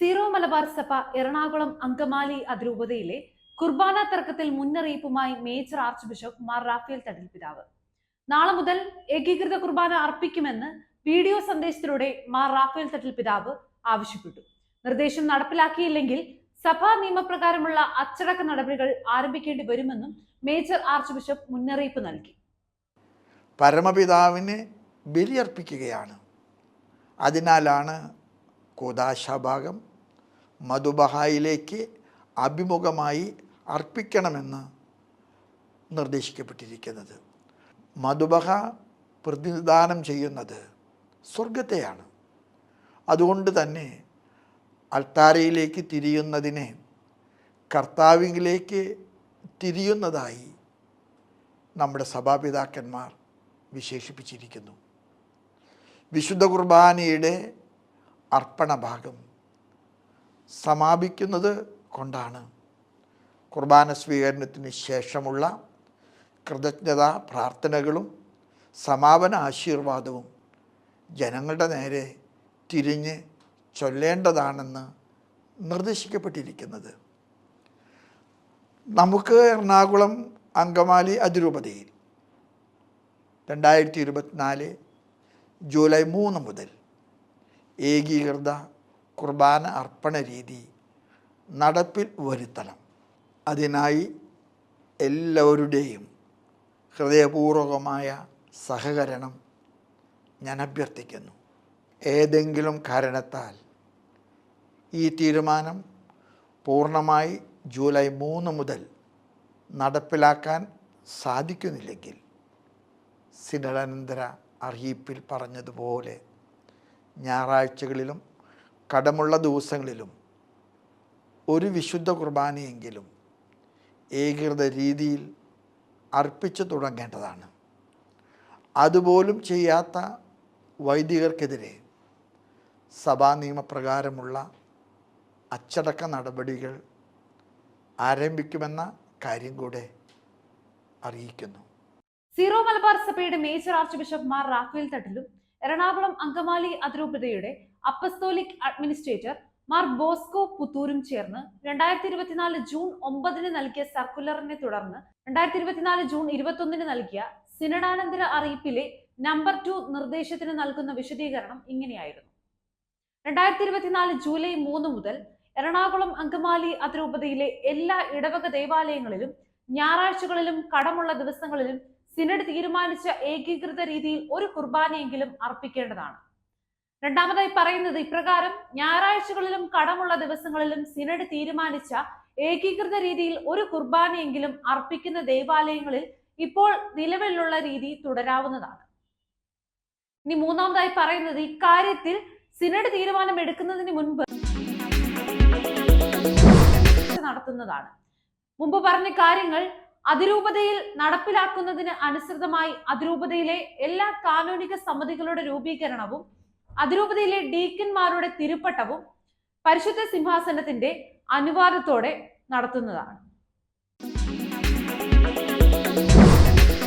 Zero Malabar സഭ എറണാകുളം അങ്കമാലി അതിരൂപതയിലെ കുർബാന തർക്കത്തിൽ മുന്നറിയിപ്പുമായി major arch bishop Mar Raphael Thattil പിതാവ്. നാളെ മുതൽ ഏകീകൃത കുർബാന അർപ്പിക്കുമെന്ന് വീഡിയോ സന്ദേശത്തിലൂടെ മാർ റാഫേൽ തട്ടിൽ പിതാവ് ആവശ്യപ്പെട്ടു. നിർദ്ദേശം നടപ്പിലാക്കിയില്ലെങ്കിൽ സഭാ നിയമപ്രകാരമുള്ള അച്ചടക്ക നടപടികൾ ആരംഭിക്കേണ്ടി വരുമെന്നും മേജർ ആർച്ച് ബിഷപ്പ് മുന്നറിയിപ്പ് നൽകി. പരമപിതാവിന് ബലിയർപ്പിക്കുകയാണ്. അതിനാലാണ് കൂതാശാഭാഗം മധുബഹായിലേക്ക് അഭിമുഖമായി അർപ്പിക്കണമെന്ന് നിർദ്ദേശിക്കപ്പെട്ടിരിക്കുന്നത്. മധുബഹ പ്രതിനിധാനം ചെയ്യുന്നത് സ്വർഗത്തെയാണ് അതുകൊണ്ട് തന്നെ അൾത്താരയിലേക്ക് തിരിയുന്നതിനെ കർത്താവിലേക്ക് തിരിയുന്നതായി നമ്മുടെ സഭാപിതാക്കന്മാർ വിശേഷിപ്പിച്ചിരിക്കുന്നു. വിശുദ്ധ കുർബാനയുടെ അർപ്പണഭാഗം. സമാപിക്കുന്നത് കൊണ്ടാണ്. കുർബാന സ്വീകരണത്തിന് ശേഷമുള്ള കൃതജ്ഞതാ പ്രാർത്ഥനകളും സമാപന ആശീർവാദവും ജനങ്ങളുടെ നേരെ തിരിഞ്ഞ് ചൊല്ലേണ്ടതാണെന്ന് നിർദ്ദേശിക്കപ്പെട്ടിരിക്കുന്നത്. നമുക്ക് എറണാകുളം അങ്കമാലി അതിരൂപതയിൽ രണ്ടായിരത്തി ഇരുപത്തിനാല് ജൂലൈ മൂന്ന് മുതൽ ഏകീകൃത കുർബാന അർപ്പണ രീതി നടപ്പിൽ വരുത്തണം. അതിനായി എല്ലാവരുടെയും ഹൃദയപൂർവകമായ സഹകരണം ഞാൻ അഭ്യർത്ഥിക്കുന്നു. ഏതെങ്കിലും കാരണത്താൽ ഈ തീരുമാനം പൂർണമായി ജൂലൈ മൂന്ന് മുതൽ നടപ്പിലാക്കാൻ സാധിക്കുന്നില്ലെങ്കിൽ സിനഡാനന്തര അറിയിപ്പിൽ പറഞ്ഞതുപോലെ ഞായറാഴ്ചകളിലും കടമുള്ള ദിവസങ്ങളിലും ഒരു വിശുദ്ധ കുർബാനയെങ്കിലും ഏകീകൃത രീതിയിൽ അർപ്പിച്ചു തുടങ്ങേണ്ടതാണ്. അതുപോലും ചെയ്യാത്ത വൈദികർക്കെതിരെ സഭാ നിയമപ്രകാരമുള്ള അച്ചടക്ക നടപടികൾ ആരംഭിക്കുമെന്ന കാര്യം കൂടെ അറിയിക്കുന്നു. സീറോ മലബാർ സഭയുടെ major arch bishop Mar Raphael തട്ടിലും Ernakulam Angamaly അതിരൂപതയുടെ അപ്പസ്തോലിക് അഡ്മിനിസ്ട്രേറ്റർ മാർ ബോസ്കോ പുത്തൂരും ചേർന്ന് രണ്ടായിരത്തി ഇരുപത്തിനാല് ജൂൺ ഒമ്പതിന് നൽകിയ സർക്കുലറിനെ തുടർന്ന് രണ്ടായിരത്തി ഇരുപത്തിനാല് ജൂൺ ഇരുപത്തൊന്നിന് നൽകിയ സിനഡാനന്തര അറിയിപ്പിലെ നമ്പർ ടു നിർദ്ദേശത്തിന് നൽകുന്ന വിശദീകരണം ഇങ്ങനെയായിരുന്നു. രണ്ടായിരത്തി ഇരുപത്തിനാല് ജൂലൈ മൂന്ന് മുതൽ എറണാകുളം അങ്കമാലി അതിരൂപതയിലെ എല്ലാ ഇടവക ദേവാലയങ്ങളിലും ഞായറാഴ്ചകളിലും കടമുള്ള ദിവസങ്ങളിലും സിനഡ് തീരുമാനിച്ച ഏകീകൃത രീതിയിൽ ഒരു കുർബാനയെങ്കിലും അർപ്പിക്കേണ്ടതാണ്. രണ്ടാമതായി പറയുന്നത് ഇപ്രകാരം ഞായറാഴ്ചകളിലും കടമുള്ള ദിവസങ്ങളിലും സിനഡ് തീരുമാനിച്ച ഏകീകൃത രീതിയിൽ ഒരു കുർബാനയെങ്കിലും അർപ്പിക്കുന്ന ദേവാലയങ്ങളിൽ ഇപ്പോൾ നിലവിലുള്ള രീതി തുടരാവുന്നതാണ്. ഇനി മൂന്നാമതായി പറയുന്നത് ഇക്കാര്യത്തിൽ സിനഡ് തീരുമാനം എടുക്കുന്നതിന് മുൻപ് നടത്തുന്നതാണ്. മുമ്പ് പറഞ്ഞ കാര്യങ്ങൾ അതിരൂപതയിൽ നടപ്പിലാക്കുന്നതിന് അനുസൃതമായി അതിരൂപതയിലെ എല്ലാ കാനോനിക സമിതികളുടെ രൂപീകരണവും അതിരൂപതയിലെ ഡീക്കന്മാരുടെ തിരുപ്പട്ടവും പരിശുദ്ധ സിംഹാസനത്തിന്റെ അനുവാദത്തോടെ നടത്തുന്നതാണ്.